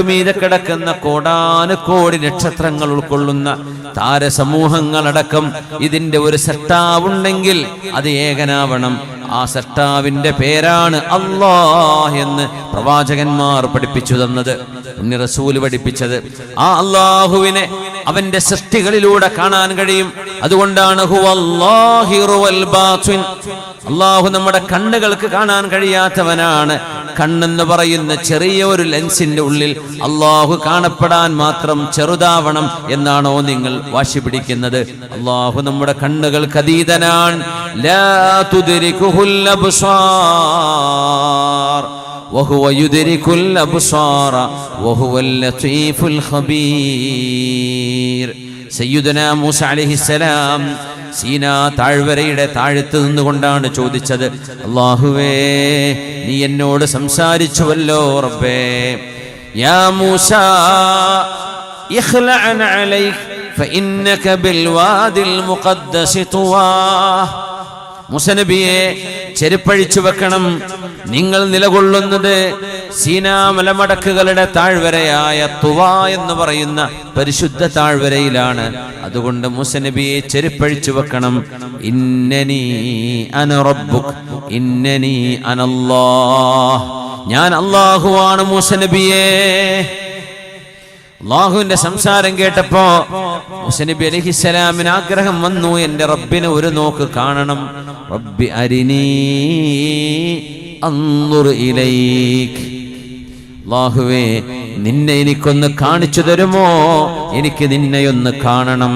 മീതെ കിടക്കുന്ന കോടാനുകോടി നക്ഷത്രങ്ങൾ ഉൾക്കൊള്ളുന്ന താരസമൂഹങ്ങളടക്കം ഇതിന്റെ ഒരു സട്ടാവുണ്ടെങ്കിൽ അത് ഏകനാവണം. ആ സട്ടാവിന്റെ പേരാണ് അള്ളാഹ് എന്ന് പ്രവാചകന്മാർ പഠിപ്പിച്ചു തന്നത്. റസൂൽ പഠിപ്പിച്ചത്. ആ അള്ളാഹുവിനെ അവന്റെ സൃഷ്ടികളിലൂടെ കാണാൻ കഴിയും. അതുകൊണ്ടാണ്. അള്ളാഹു നമ്മുടെ കണ്ണുകൾക്ക് കാണാൻ കഴിയാത്തവനാണ്. കണ്ണെന്ന് പറയുന്ന ചെറിയ ഒരു ലെൻസിന്റെ ഉള്ളിൽ അള്ളാഹു കാണപ്പെടാൻ മാത്രം ചെറുതാവണം എന്നാണോ നിങ്ങൾ വാശി പിടിക്കുന്നത് അള്ളാഹു നമ്മുടെ കണ്ണുകൾക്ക് അതീതനാണ് ലാ തുദ്രികുഹുൽ അബ്സാർ وهو يدرك الأبصار وهو اللطيف الخبير സയ്യുദന മൂസ അലഹിസലാം സീന താഴ്വരയുടെ താഴത്ത് നിന്നുകൊണ്ടാണ് ചോദിച്ചത്. അള്ളാഹുവേ നീ എന്നോട് സംസാരിച്ചുവല്ലോ റബ്ബേ. യാ മൂസ ഇഖ്ലഅ അലൈഹി ഫഇന്നക ബിൽവാദിൽ മുഖദ്ദസി തുവാ. മുസനബിയെ ചെരുപ്പഴിച്ചു വെക്കണം. നിങ്ങൾ നിലകൊള്ളുന്നത് സീനാമലമടക്കുകളുടെ താഴ്വരയായ തുവ എന്ന് പറയുന്ന പരിശുദ്ധ താഴ്വരയിലാണ്. അതുകൊണ്ട് മുസനബിയെ ചെരുപ്പഴിച്ചു വെക്കണം. ഇന്നനി അന റബ്ബുക് ഇന്നനി അനല്ലാ ഞാൻ അള്ളാഹുവാണ് മുസനബിയേ. അള്ളാഹുവിന്റെ സംസാരം കേട്ടപ്പോ മുസനബി ആഗ്രഹം വന്നു എന്റെ റബ്ബിനെ ഒരു നോക്ക് കാണണം. റബ്ബി അരിനീ അള്ളാഹുവേ നിന്നെ എനിക്കൊന്ന് കാണിച്ചു തരുമോ? എനിക്ക് നിന്നെയൊന്ന് കാണണം.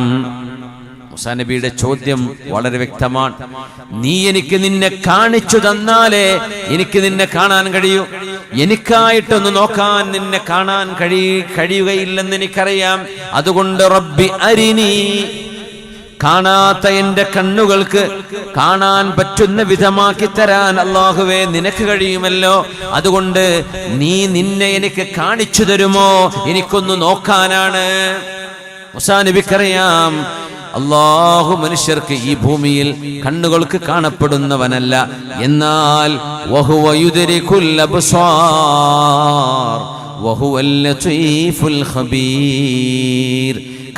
മുസാ നബിയുടെ ചോദ്യം വളരെ വ്യക്തമാണ്. നീ എനിക്ക് നിന്നെ കാണിച്ചു തന്നാലേ എനിക്ക് നിന്നെ കാണാൻ കഴിയൂ. എനിക്കായിട്ടൊന്ന് നോക്കാൻ നിന്നെ കാണാൻ കഴി കഴിയുകയില്ലെന്ന് എനിക്കറിയാം. അതുകൊണ്ട് റബ്ബി അരിനി. കാണാത്ത എന്റെ കണ്ണുകൾക്ക് കാണാൻ പറ്റുന്ന വിധമാക്കി തരാൻ അള്ളാഹുവേ നിനക്ക് കഴിയുമല്ലോ. അതുകൊണ്ട് നീ നിന്നെ എനിക്ക് കാണിച്ചു തരുമോ? എനിക്കൊന്ന് നോക്കാനാണ്. മുസാ നബിക്കറിയാം അള്ളാഹു മനുഷ്യർക്ക് ഈ ഭൂമിയിൽ കണ്ണുകൾക്ക് കാണപ്പെടുന്നവനല്ല. എന്നാൽ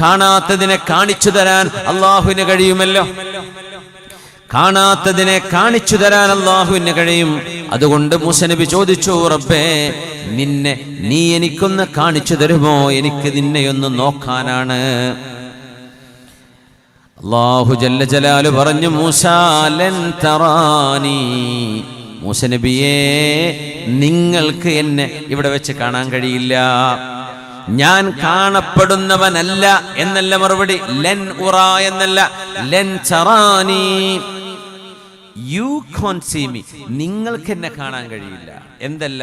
കാണാത്തതിനെ കാണിച്ചു തരാൻ അള്ളാഹുവിന് കഴിയുമല്ലോ. കാണാത്തതിനെ കാണിച്ചു തരാൻ അള്ളാഹുവിന് കഴിയും. അതുകൊണ്ട് മുസനബി ചോദിച്ചു റബ്ബേ നിന്നെ നീ എനിക്കൊന്ന് കാണിച്ചു തരുമോ? എനിക്ക് നിന്നെയൊന്ന് നോക്കാനാണ്. അള്ളാഹു ജല്ല ജലാലു പറഞ്ഞു മൂസാലൻ തറാനി. മൂസനബിയെ നിങ്ങൾക്ക് എന്നെ ഇവിടെ വെച്ച് കാണാൻ കഴിയില്ല. ഞാൻ കാണപ്പെടുന്നവനല്ല എന്നല്ല മറുപടി. ലെൻ ഉറ എന്നല്ല. ലെൻ ചറാനി യു സീ മീ നിങ്ങൾക്ക് എന്നെ കാണാൻ കഴിയില്ല. എന്തല്ല?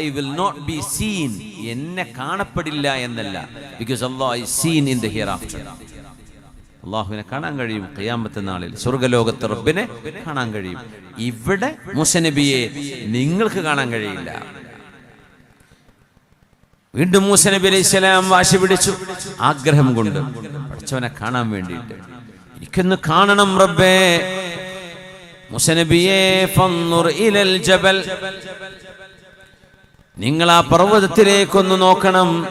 I will not be seen എന്നെ കാണപ്പെടില്ല എന്നല്ല. Because Allah I seen in the hereafter അള്ളാഹുവിനെ കാണാൻ കഴിയും. കയ്യാമത്തെ നാളിൽ സ്വർഗലോകത്ത് റബ്ബിനെ കാണാൻ കഴിയും. ഇവിടെ മുസനബിയെ നിങ്ങൾക്ക് കാണാൻ കഴിയില്ല. വീണ്ടും മൂസനബി അലൈഹി സ്വലാം വാശി പിടിച്ചു. ആഗ്രഹം കൊണ്ട് പഠിച്ചവനെ കാണാൻ വേണ്ടിയിട്ട്. എനിക്കൊന്ന് കാണണം റബ്ബേ. മുസനബിയെ ജബൽ. നിങ്ങൾ ആ പർവതത്തിലേക്കൊന്ന് നോക്കണം.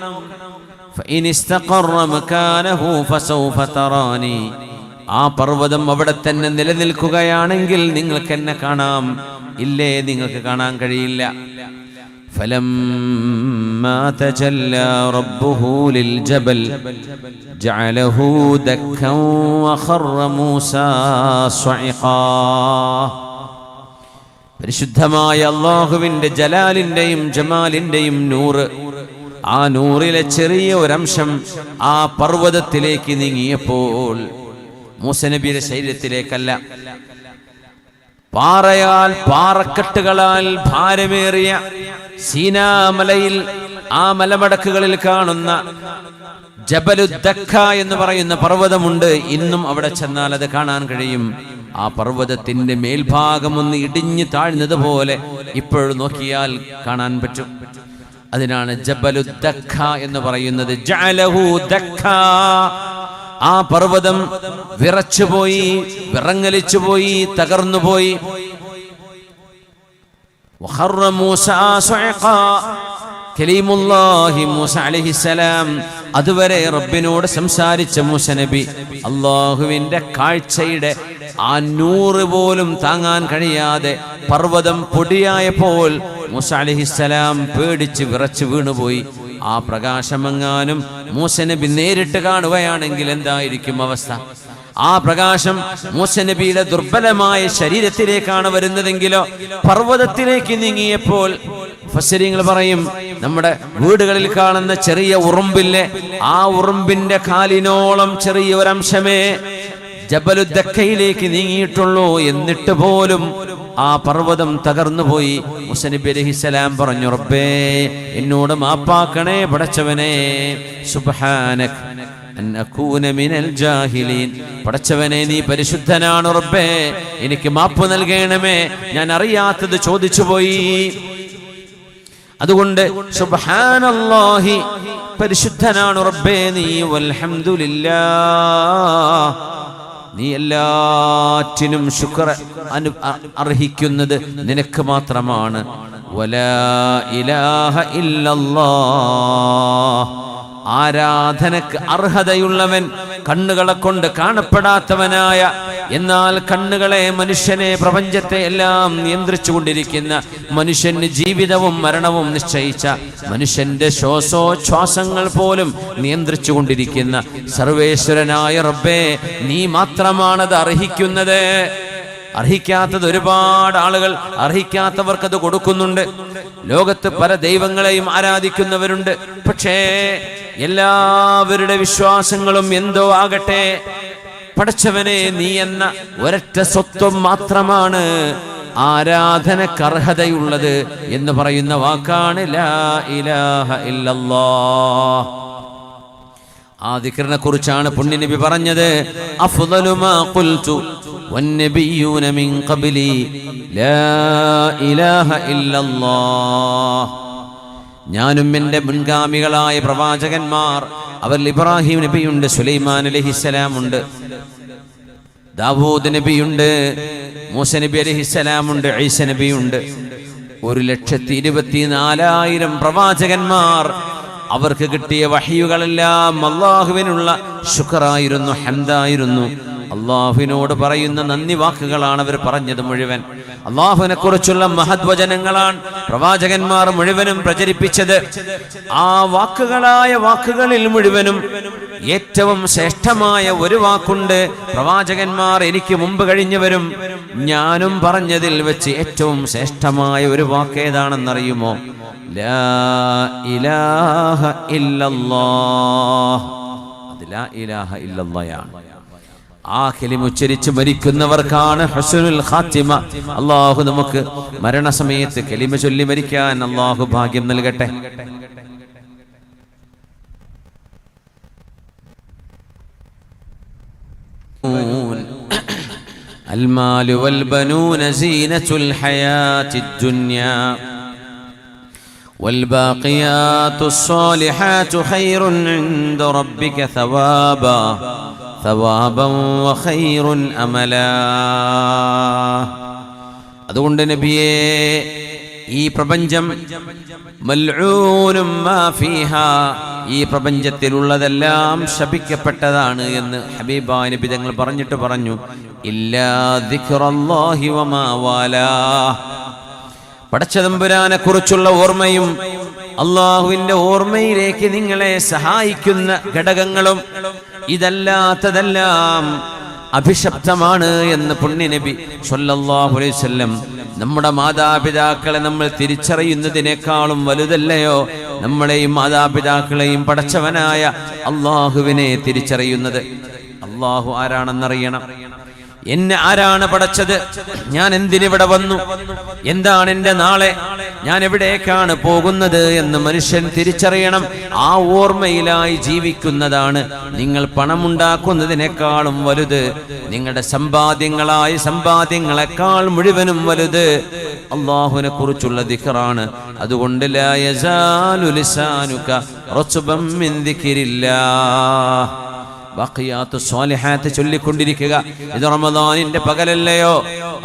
فإن استقر مكانه فسوف تراني ആ പർവ്വതം അവിടെ തന്നെ നിലനിൽക്കുകയാണെങ്കിൽ നിങ്ങൾക്ക് എന്നെ കാണാം ഇല്ലേ നിങ്ങൾക്ക് കാണാൻ കഴിയില്ല فلما تجلى ربه للجبل جعله دكا وخر موسى صعقا പരിശുദ്ധമായ അള്ളാഹുവിന്റെ ജലാലിന്റെയും ജമാലിന്റെയും നൂറ് ആ നൂറിലെ ചെറിയ ഒരംശം ആ പർവതത്തിലേക്ക് നീങ്ങിയപ്പോൾ മൂസനബിയുടെ ശരീരത്തിലേക്കല്ല. പാറയാൽ പാറക്കെട്ടുകളാൽ ഭാരമേറിയ സീനാമലയിൽ ആ മലമടക്കുകളിൽ കാണുന്ന ജബലുദ്ദക്ക എന്ന് പറയുന്ന പർവതമുണ്ട്. ഇന്നും അവിടെ ചെന്നാൽ അത് കാണാൻ കഴിയും. ആ പർവതത്തിന്റെ മേൽഭാഗം ഒന്ന് ഇടിഞ്ഞു താഴ്ന്നതുപോലെ ഇപ്പോഴും നോക്കിയാൽ കാണാൻ പറ്റും. അതിനാണ് ജബലുദ്ദഖ എന്ന് പറയുന്നത്. ജഅലഹു ദഖ. ആ പർവതം വിറച്ചുപോയി വിറങ്ങലിച്ചുപോയി തകർന്നുപോയി. മൂസ. കലീമുല്ലാഹി മൂസ അലഹിസലാം അതുവരെ റബ്ബിനോട് സംസാരിച്ച മൂസ നബി അള്ളാഹുവിന്റെ കാഴ്ചയുടെ ആ നൂറ് പോലും താങ്ങാൻ കഴിയാതെ പർവതം പൊടിയായപ്പോൾ മൂസ അലഹിസലാം പേടിച്ച് വിറച്ച് വീണുപോയി. ആ പ്രകാശമെങ്ങാനും മൂസ നബി നേരിട്ട് കാണുകയാണെങ്കിൽ എന്തായിരിക്കും അവസ്ഥ? ആ പ്രകാശം മൂസനബിയുടെ ദുർബലമായ ശരീരത്തിലേക്കാണ് വരുന്നതെങ്കിലോ പർവതത്തിലേക്ക് നീങ്ങിയപ്പോൾ ഫസരിങ്ങൾ പറയും നമ്മുടെ വീടുകളിൽ കാണുന്ന ചെറിയ ഉറുമ്പില്ലേ ആ ഉറുമ്പിന്റെ കാലിനോളം ചെറിയ ഒരംശമേ ജബലുദ്ദക്കയിലേക്ക് നീങ്ങിയിട്ടുള്ളൂ. എന്നിട്ട് പോലും ആ പർവതം തകർന്നുപോയി. മുസനബി അലഹിസലാം പറഞ്ഞു റബ്ബേ എന്നോട് മാപ്പാക്കണേ പടച്ചവനെ ജാഹിലീൻ. പടച്ചവനെ നീ പരിശുദ്ധനാണ് റബ്ബേ എനിക്ക് മാപ്പ് നൽകണമേ ഞാൻ അറിയാത്തത് ചോദിച്ചു പോയി അതുകൊണ്ട് സുബ്ഹാനല്ലാഹി പരിശുദ്ധനാണ് റബ്ബേ നീ വൽഹംദുലില്ലാ നീ എല്ലാറ്റിനും ശുക്ര അനു അർഹിക്കുന്നത് നിനക്ക് മാത്രമാണ്. ആരാധനക്ക് അർഹതയുള്ളവൻ കണ്ണുകളെ കൊണ്ട് കാണപ്പെടാത്തവനായ എന്നാൽ കണ്ണുകളെ മനുഷ്യനെ പ്രപഞ്ചത്തെ എല്ലാം നിയന്ത്രിച്ചു കൊണ്ടിരിക്കുന്ന മനുഷ്യന് ജീവിതവും മരണവും നിശ്ചയിച്ച മനുഷ്യന്റെ ശ്വാസോച്ഛ്വാസങ്ങൾ പോലും നിയന്ത്രിച്ചു കൊണ്ടിരിക്കുന്ന സർവേശ്വരനായ റബ്ബേ നീ മാത്രമാണത് അർഹിക്കുന്നത്. അർഹിക്കാത്തത് ഒരുപാട് ആളുകൾ അർഹിക്കാത്തവർക്കത് കൊടുക്കുന്നുണ്ട്. ലോകത്ത് പല ദൈവങ്ങളെയും ആരാധിക്കുന്നവരുണ്ട്. പക്ഷേ എല്ലാവരുടെ വിശ്വാസങ്ങളും എന്തോ ആകട്ടെ. പടച്ചവനെ നീ എന്ന ഒരൊറ്റ സ്വത്വം മാത്രമാണ് ആരാധനക്കർഹതയുള്ളത് എന്ന് പറയുന്ന വാക്കാണ് ലാ ഇലാഹ ആ ദിക്റിനെ കുറിച്ചാണ് പുണ്യനബി പറഞ്ഞത്. അഫ്ദലുമാ ഖുൽതു മിൻ ലാ ഇലാഹ ഇല്ലല്ലാഹ്. ഞാനും എന്റെ മുൻഗാമികളായ പ്രവാചകന്മാർ അവർ ഇബ്രാഹിം നബിയുണ്ട് സുലൈമാൻ അലഹിസ്സലാം ഉണ്ട് ദാവൂദ് നബിയുണ്ട് മൂസ നബി അലഹിസ്സലാമുണ്ട് ഐസ നബിയുണ്ട്. ഒരു ലക്ഷത്തി ഇരുപത്തി നാലായിരം പ്രവാചകന്മാർ അവർക്ക് കിട്ടിയ വഹിയുകളെല്ലാം അള്ളാഹുവിനുള്ള ശുക്രായിരുന്നു ഹംദായിരുന്നു. അള്ളാഹുവിനോട് പറയുന്ന നന്ദി വാക്കുകളാണ് അവർ പറഞ്ഞത് മുഴുവൻ. അള്ളാഹുവിനെ കുറിച്ചുള്ള മഹദ്വചനങ്ങളാണ് പ്രവാചകന്മാർ മുഴുവനും പ്രചരിപ്പിച്ചത്. ആ വാക്കുകളായ വാക്കുകളിൽ മുഴുവനും ഏറ്റവും ശ്രേഷ്ഠമായ ഒരു വാക്കുണ്ട്. പ്രവാചകന്മാർ എനിക്ക് മുമ്പ് കഴിഞ്ഞവരും ഞാനും പറഞ്ഞതിൽ വെച്ച് ഏറ്റവും ശ്രേഷ്ഠമായ ഒരു വാക്ക് ഏതാണെന്നറിയുമോ ഇലാഹ ഇല്ലല്ലാഹ്. അത് ലാ ഇലാഹ ഇല്ലല്ലായാണ്. ആ കലിമ ഉച്ചരിച്ച് മരിക്കുന്നവർക്കാണ് ഹുസ്നുൽ ഖാത്തിമ അള്ളാഹു നമുക്ക് മരണസമയത്ത് കലിമ ചൊല്ലി മരിക്കാൻ അള്ളാഹു ഭാഗ്യം നൽകട്ടെ المال والبنون زينة الحياة الدنيا والباقيات الصالحات خير عند ربك ثوابا ثوابا وخير അമല അതുകൊണ്ട് നബിയെ ഈ പ്രപഞ്ചം ഈ പ്രപഞ്ചത്തിലുള്ളതെല്ലാം ശപിക്കപ്പെട്ടതാണ് എന്ന് ഹബീബ നബി തങ്ങൾ പറഞ്ഞിട്ട് പറഞ്ഞു. ഇല്ലാഹിവമാല പടച്ചതമ്പുരാനെ കുറിച്ചുള്ള ഓർമ്മയും അള്ളാഹുവിന്റെ ഓർമ്മയിലേക്ക് നിങ്ങളെ സഹായിക്കുന്ന ഘടകങ്ങളും ഇതല്ലാത്തതെല്ലാം അഭിശപ്തമാണ് എന്ന് പുണ്യനബി സല്ലല്ലാഹു അലൈഹി വസല്ലം നമ്മുടെ മാതാപിതാക്കളെ നമ്മൾ തിരിച്ചറിയുന്നതിനേക്കാളും വലുതല്ലയോ? നമ്മളെയും മാതാപിതാക്കളെയും പടച്ചവനായ അള്ളാഹുവിനെ തിരിച്ചറിയുന്നത്. അള്ളാഹു ആരാണെന്നറിയണം. എന്നെ ആരാണ് പടച്ചത്? ഞാൻ എന്തിനിവിടെ വന്നു? എന്താണ് എന്റെ നാളെ? ഞാൻ എവിടേക്കാണ് പോകുന്നത് എന്ന് മനുഷ്യൻ തിരിച്ചറിയണം. ആ ഓർമ്മയിലായി ജീവിക്കുന്നതാണ്. നിങ്ങൾ പണമുണ്ടാക്കുന്നതിനേക്കാളും വലുത്. നിങ്ങളുടെ സമ്പാദ്യങ്ങളായ സമ്പാദ്യങ്ങളെക്കാൾ മുഴുവനും വലുത് അള്ളാഹുവിനെ കുറിച്ചുള്ള ദിഖറാണ്. അതുകൊണ്ട് ലാ യസാലു ലിസാനുക റത്ബം മിൻ ദിക്രില്ലാഹ് ബഖിയാത്തു സ്വാലിഹാത്ത് ചൊല്ലിക്കൊണ്ടിരിക്കുക ഇത് റമദാനിന്റെ പകലല്ലയോ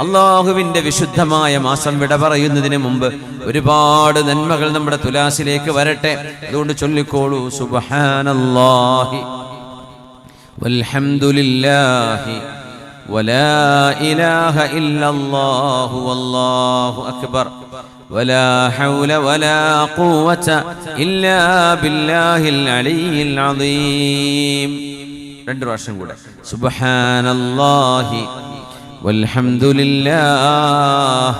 അള്ളാഹുവിന്റെ വിശുദ്ധമായ മാസം വിട പറയുന്നതിന് മുമ്പ് ഒരുപാട് നന്മകൾ നമ്മുടെ തുലാസിലേക്ക് വരട്ടെ അതുകൊണ്ട് ചൊല്ലിക്കോളൂ സുബ്ഹാനല്ലാഹി വൽഹംദുലില്ലാഹി ولا إله إلا الله والله أكبر ولا حول ولا قوة إلا بالله العلي العظيم രണ്ട് പ്രാവശ്യം കൂടെ സുബ്ഹാനല്ലാഹി വൽഹംദുലില്ലാഹ്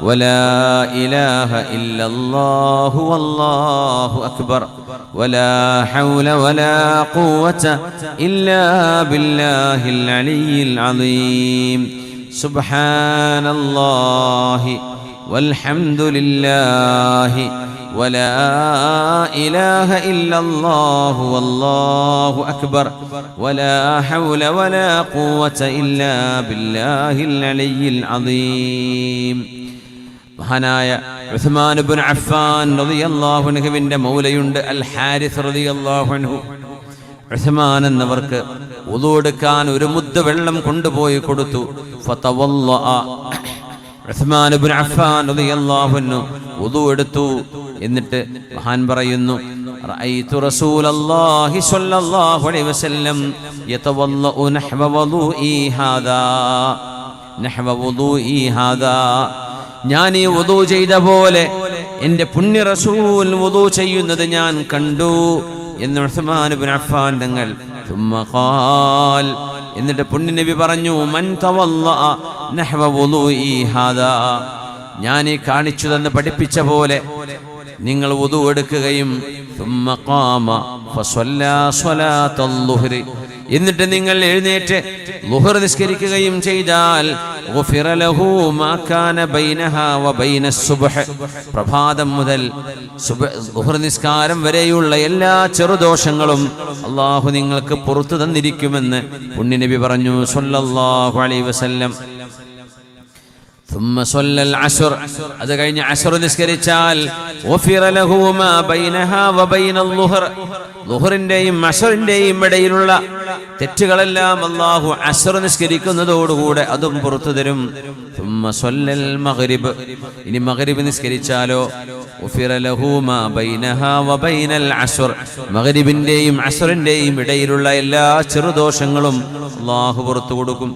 ولا إله إلا الله والله أكبر ولا حول ولا قوة إلا بالله العلي العظيم سبحان الله والحمد لله ولا إله إلا الله والله أكبر ولا حول ولا قوة إلا بالله العلي العظيم മഹാനായ ഉസ്മാൻ ഇബ്നു അഫ്ഫാൻ റളിയല്ലാഹു അൻഹുവിന്റെ മൗലയുണ്ട് അൽ ഹാരിസ് റളിയല്ലാഹു അൻഹു ഉസ്മാൻ എന്നവർക്ക് വുദു എടുക്കാൻ ഒരു മുദ്ദ വെള്ളം കൊണ്ടുപോയി കൊടുത്തു ഫതവല്ലഅ എടുത്തു. എന്നിട്ട് മഹാൻ പറയുന്നു റഅയ്തു റസൂലല്ലാഹി സ്വല്ലല്ലാഹു അലൈഹി വസല്ലം നഹ്വ ഹാദാ. നഹ്വ ഹാദാ. ഞാൻ ഈ വുദു ചെയ്ത പോലെ എന്റെ പുണ്യ റസൂൽ വുദു ചെയ്യുന്നത് ഞാൻ കണ്ടു എന്ന് ഉസ്മാനുബിൻ അഫ്ഫാൻ തങ്ങൾ എന്നിട്ട് പുണ്യ നബി പറഞ്ഞു മൻ തവല്ല ഞാൻ ഈ കാണിച്ചു തന്ന് പഠിപ്പിച്ച പോലെ നിങ്ങൾ ഉതു എടുക്കുകയും എന്നിട്ട് നിങ്ങൾ എഴുന്നേറ്റ് ലുഹർ നിസ്കരിക്കുകയും ചെയ്താൽ പ്രഭാതം മുതൽ നിസ്കാരം വരെയുള്ള എല്ലാ ചെറുദോഷങ്ങളും അള്ളാഹു നിങ്ങൾക്ക് പുറത്തു തന്നിരിക്കുമെന്ന് പുണ്യനബി പറഞ്ഞു സൊല്ലാഹു അലൈ വസല്ലം. അത് കഴിഞ്ഞ് അഷർ നിസ്കരിച്ചാൽ ലുഹറിന്റെയും ഇടയിലുള്ള തെറ്റുകളെല്ലാം അള്ളാഹു അഷർ നിസ്കരിക്കുന്നതോടുകൂടെ അതും പുറത്തു തരും. ഇനി മകരിബ് നിസ്കരിച്ചാലോ? മകരിബിന്റെയും അഷറിന്റെയും ഇടയിലുള്ള എല്ലാ ചെറുദോഷങ്ങളും അള്ളാഹു പുറത്തു കൊടുക്കും.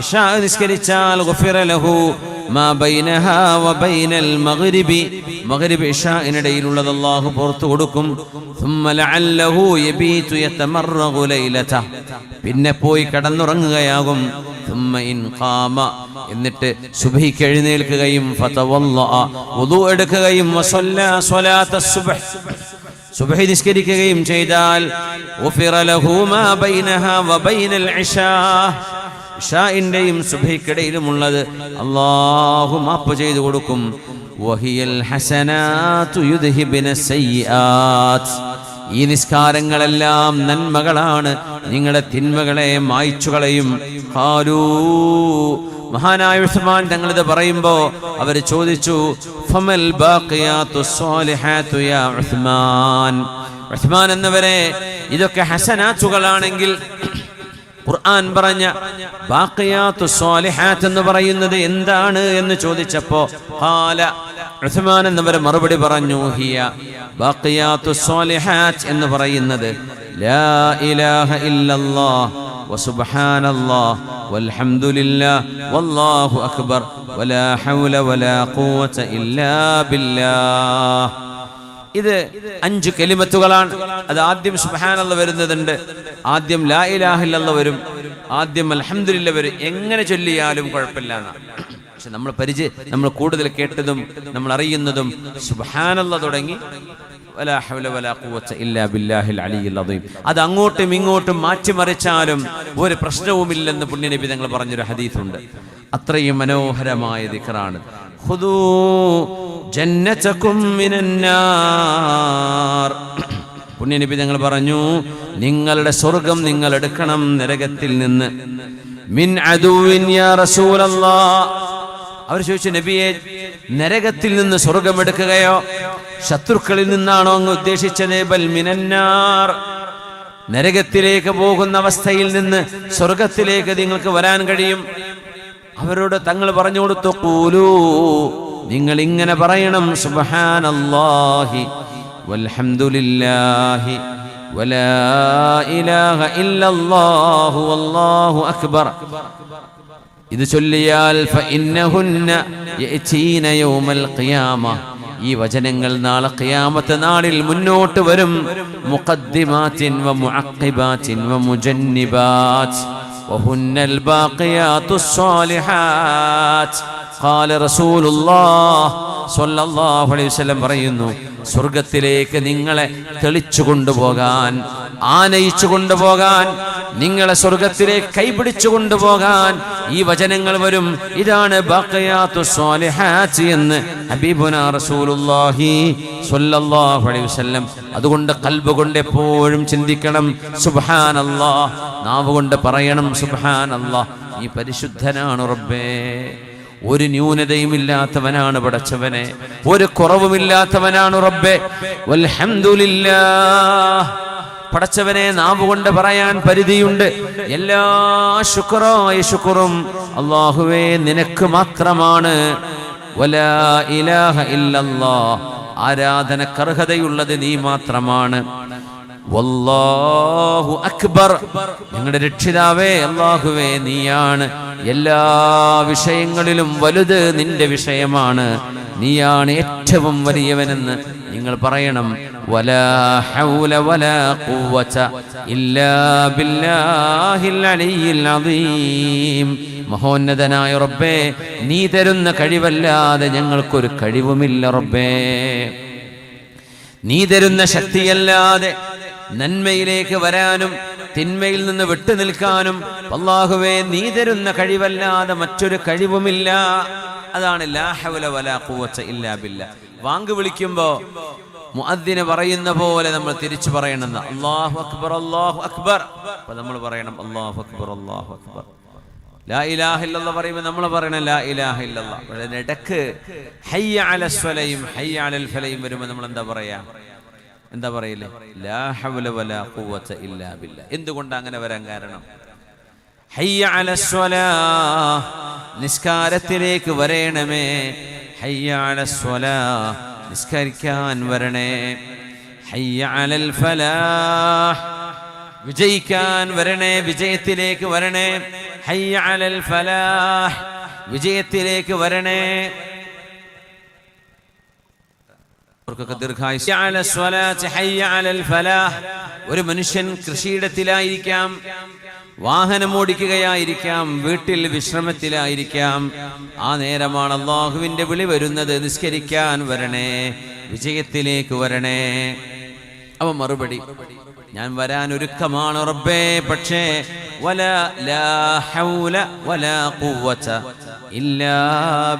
ഇഷാ നിസ്കരിച്ചാൽ ഗുഫിറ ലഹു മാ ബൈനഹാ വബൈന അൽ മഗ്രിബി മഗ്രിബ് ഇഷാഇനിടയിലുള്ളത് അല്ലാഹു പുറത്തു കൊടുക്കും ثم لعله يبيت يتمرغ ليلته പിന്നെ പോയി കിടന്നുറങ്ങുകയാകും ثم إن قام എന്നിട്ട് സുബഹിക്ക് എഴുന്നേൽക്കുകയും ഫതവല്ലഅ വുദു എടുക്കുകയും വസല്ല സ്വലാത്ത സുബ്ഹ് സുബഹി നിസ്കരിക്കുകയും ചെയ്താൽ غفر له ما بينها وبين العشاء ഇഷാഇന്റെയും സുബൈക്കിടയിലുമുള്ളത് അള്ളാഹു മാപ്പ് ചെയ്തു കൊടുക്കും. വഹിയൽ ഹസനാതു ഈ നിസ്കാരങ്ങളെല്ലാം നന്മകളാണ്. നിങ്ങളുടെ തിന്മകളെ മായ്ച്ചു കളയും. ഹാരൂ മഹാനായ ഉസ്മാൻ തങ്ങളിത് പറയുമ്പോ അവർ ചോദിച്ചു ഫമൽ ഉസ്മാൻ? ഉസ്മാൻ എന്നവരെ ഇതൊക്കെ ഹസനാത്തുകളാണെങ്കിൽ ഖുർആൻ പറഞ്ഞ ബാഖിയാത്തു സ്വാലിഹാത്ത് എന്ന് പറയുന്നത് എന്താണ് എന്ന് ചോദിച്ചപ്പോ ഖാല ഉസ്മാൻ എന്നവർ മറുപടി പറഞ്ഞു ഹിയ ബാഖിയാത്തു സ്വാലിഹാത്ത് എന്ന് പറയുന്നത് ലാ ഇലാഹ ഇല്ലല്ലാഹ് وسبحان الله والحمد لله والله أكبر ولا حول ولا قوة إلا بالله ഇത് അഞ്ച് കെലിമത്തുകളാണ്. അത് ആദ്യം സുബഹാനല്ല വരുന്നതുണ്ട്. ആദ്യം ലാ ഇലാഹില്ല വരും. ആദ്യം അലഹമില്ല വരും. എങ്ങനെ ചൊല്ലിയാലും കുഴപ്പമില്ല പക്ഷെ നമ്മൾ പരിചയ നമ്മൾ കൂടുതൽ കേട്ടതും നമ്മൾ അറിയുന്നതും സുബാനല്ല തുടങ്ങി അത് അങ്ങോട്ടും ഇങ്ങോട്ടും മാറ്റിമറിച്ചാലും ഒരു പ്രശ്നവുമില്ലെന്ന് പുണ്യനബി തങ്ങൾ പറഞ്ഞൊരു ഹദീസുണ്ട്. അത്രയും മനോഹരമായ ദിക്റാണ് ജന്നതകും മിനന്നാർ. പുണ്യനബി തങ്ങൾ പറഞ്ഞു നിങ്ങളുടെ സ്വർഗം നിങ്ങൾ എടുക്കണം നരകത്തിൽ നിന്ന്. മിൻ യാ അവർ ചോദിച്ചു നബിയെ നരകത്തിൽ നിന്ന് സ്വർഗം എടുക്കുകയോ ശത്രുക്കളിൽ നിന്നാണോ അങ്ങ് ഉദ്ദേശിച്ചത്? ബൽ മിനന്നാർ. നരകത്തിലേക്ക് പോകുന്ന അവസ്ഥയിൽ നിന്ന് സ്വർഗത്തിലേക്ക് നിങ്ങൾക്ക് വരാൻ കഴിയും. അവരോട് തങ്ങൾ പറഞ്ഞു കൊടുത്തു കൂലൂ നിങ്ങൾ ഇങ്ങനെ പറയണം സുബഹാനല്ലാഹി വൽഹംദുലില്ലാഹി വലാ ഇലാഹ ഇല്ലല്ലാഹു വല്ലാഹു അക്ബർ. ഇത് ചൊല്ലിയാൽ ഫഇന്നഹുന്ന യഅതീന യൗമൽ ഖിയാമ. ഈ വചനങ്ങൾ നാളെ ഖിയാമത്ത് നാളിൽ മുന്നോട്ട് വരും. മുഖദ്ദിമാത്തിൻ വ മുഅഖിബാത്തിൻ വ മുജന്നിബാത്ത്. വഹുന്നൽ ബാഖിയാത്തുസ് സ്വാലിഹാത്ത്. ഖാല റസൂലുള്ളാഹ് സ്വല്ലല്ലാഹു അലൈഹി വസല്ലം പറയുന്നു സ്വർഗത്തിലേക്ക് നിങ്ങളെ തെളിച്ചു കൊണ്ടുപോകാൻ ആനയിച്ചു കൊണ്ടുപോകാൻ നിങ്ങളെ സ്വർഗത്തിലേക്ക് കൈപിടിച്ചു കൊണ്ടുപോകാൻ ഈ വചനങ്ങൾ വരും. ഇതാണ് എന്ന് വസല്ലം അതുകൊണ്ട് കൽബ് കൊണ്ട് എപ്പോഴും ചിന്തിക്കണം സുബാൻ അല്ലാ നാവ് കൊണ്ട് പറയണം സുബാൻ അല്ലാ ഈ പരിശുദ്ധനാണ് റബ്ബേ. ഒരു ന്യൂനതയും ഇല്ലാത്തവനാണ് പടച്ചവനെ. ഒരു കുറവുമില്ലാത്തവനാണ് റബ്ബെ. പടച്ചവനെ നാവ് കൊണ്ട് പറയാൻ പരിധിയുണ്ട്. എല്ലാ ശുക്രായ ശുക്റും അള്ളാഹുവേ നിനക്ക് മാത്രമാണ്. വലാ ഇലാഹ ആരാധനക്കർഹതയുള്ളത് നീ മാത്രമാണ്. വല്ലാഹു അക്ബർ. ഞങ്ങളുടെ രക്ഷിതാവേ അള്ളാഹുവേ നീയാണ്. എല്ലാ വിഷയങ്ങളിലും വലുത് നിന്റെ വിഷയമാണ്. നീയാണ് ഏറ്റവും വലിയവനെന്ന് നിങ്ങൾ പറയണം. മഹോന്നതനായ റബ്ബേ നീ തരുന്ന കഴിവല്ലാതെ ഞങ്ങൾക്കൊരു കഴിവുമില്ല റബ്ബേ. നീ തരുന്ന ശക്തിയല്ലാതെ നന്മയിലേക്ക് വരാനും തിന്മയിൽ നിന്ന് വിട്ടു നിൽക്കാനും അള്ളാഹുവേ നീ തരുന്ന കഴിവല്ലാതെ മറ്റൊരു കഴിവുമില്ല. അതാണ് വാങ്ക് വിളിക്കുമ്പോ മുഅദ്ദിന് പറയുന്ന പോലെ നമ്മൾ തിരിച്ചു പറയണം അള്ളാഹു അക്ബർ അള്ളാഹു അക്ബർ. അപ്പൊ നമ്മൾ പറയണം അള്ളാഹു അക്ബർ അള്ളാഹു അക്ബർ. ലാ ഇലാഹ ഇല്ലല്ലാഹ് പറയുമ്പോൾ നമ്മൾ പറയണം ലാ ഇലാഹ ഇല്ലല്ലാഹ് പക്ഷേ ഇടയ്ക്ക് ഹയ്യ അല സ്വലയും ഹയ്യ അലൽ ഫലയും വരുമ്പോൾ നമ്മൾ എന്താ പറയാ? എന്താ പറയില്ലേ എന്തുകൊണ്ട് അങ്ങനെ വരാൻ കാരണം? നിസ്കാരത്തിലേക്ക് വരേണമേ. ഹയ്യാലസ്വല നിസ്കരിക്കാൻ വരണേ. ഹയ്യ അലൽ ഫലാഹ് വിജയിക്കാൻ വരണേ. വിജയത്തിലേക്ക് വരണേ. ഹയ്യാലൽ ഫലാഹ് വിജയത്തിലേക്ക് വരണേ. ഒരു മനുഷ്യൻ കൃഷിയിടത്തിലായിരിക്കാം വാഹനം ഓടിക്കുകയായിരിക്കാം വീട്ടിൽ വിശ്രമത്തിലായിരിക്കാം. ആ നേരമാണ് അള്ളാഹുവിന്റെ വിളി വരുന്നത്. നിസ്കരിക്കാൻ വരണേ വിജയത്തിലേക്ക് വരണേ. അവ മറുപടി ഞാൻ വരാൻ ഒരുക്കമാണ് റബ്ബേ പക്ഷേ വല ലാ ഹൗല വലാ ഖുവത ഇല്ലാ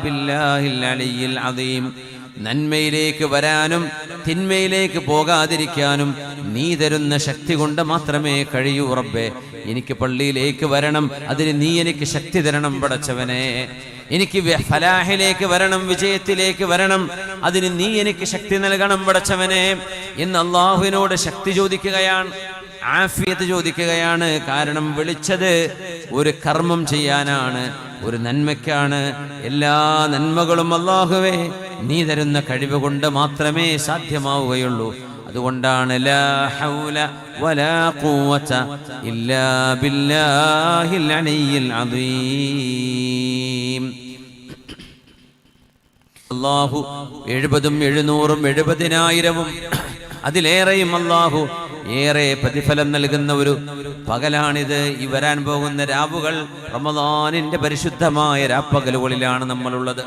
ബില്ലാഹിൽ അലിയിൽ അദീം. നന്മയിലേക്ക് വരാനും തിന്മയിലേക്ക് പോകാതിരിക്കാനും നീ തരുന്ന ശക്തി കൊണ്ട് മാത്രമേ കഴിയൂ റബ്ബേ. എനിക്ക് പള്ളിയിലേക്ക് വരണം അതിന് നീ എനിക്ക് ശക്തി തരണം പടച്ചവനെ. എനിക്ക് ഫലാഹിലേക്ക് വരണം വിജയത്തിലേക്ക് വരണം അതിന് നീ എനിക്ക് ശക്തി നൽകണം പടച്ചവനെ എന്ന് അള്ളാഹുവിനോട് ശക്തി ചോദിക്കുകയാണ്. ആഫിയത്ത് ചോദിക്കുകയാണ്. കാരണം വിളിച്ചത് ഒരു കർമ്മം ചെയ്യാനാണ് ഒരു നന്മയ്ക്കാണ്. എല്ലാ നന്മകളും അള്ളാഹുവേ നീ തരുന്ന കഴിവ് കൊണ്ട് മാത്രമേ സാധ്യമാവുകയുള്ളൂ. അതുകൊണ്ടാണ് അള്ളാഹു എഴുപതും എഴുന്നൂറും എഴുപതിനായിരവും അതിലേറെയും അള്ളാഹു ഏറെ പ്രതിഫലം നൽകുന്ന ഒരു പകലാണിത്. ഈ വരാൻ പോകുന്ന രാവുകൾ റമദാനിന്റെ പരിശുദ്ധമായ രാപ്പകലുകളിലാണ് നമ്മളുള്ളത്.